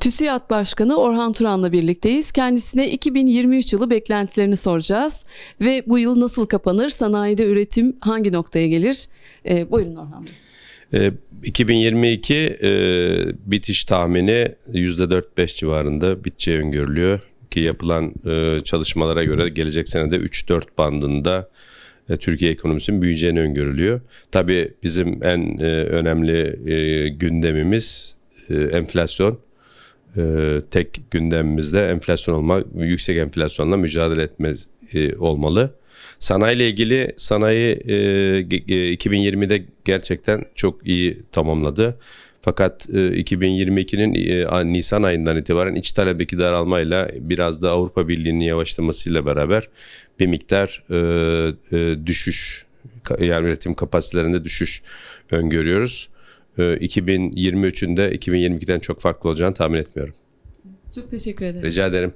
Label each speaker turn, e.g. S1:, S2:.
S1: TÜSİAD Başkanı Orhan Turan'la birlikteyiz. Kendisine 2023 yılı beklentilerini soracağız. Ve bu yıl nasıl kapanır? Sanayide üretim hangi noktaya gelir? Ee, buyurun Orhan Bey.
S2: E, 2022 e, bitiş tahmini %4-5 civarında biteceği öngörülüyor. Ki yapılan e, çalışmalara göre gelecek senede 3-4 bandında e, Türkiye ekonomisinin büyüyeceğini öngörülüyor. Tabii bizim en e, önemli e, gündemimiz e, enflasyon. E, tek gündemimizde enflasyon olmak, yüksek enflasyonla mücadele etme e, olmalı. Sanayi ile ilgili sanayi e, e, 2020'de gerçekten çok iyi tamamladı. Fakat e, 2022'nin e, a- Nisan ayından itibaren iç talebdeki daralmayla biraz da Avrupa Birliği'nin yavaşlamasıyla beraber bir miktar e, e, düşüş yani üretim kapasitelerinde düşüş öngörüyoruz. E, 2023'ün de 2022'den çok farklı olacağını tahmin etmiyorum.
S1: Çok teşekkür ederim.
S2: Rica ederim.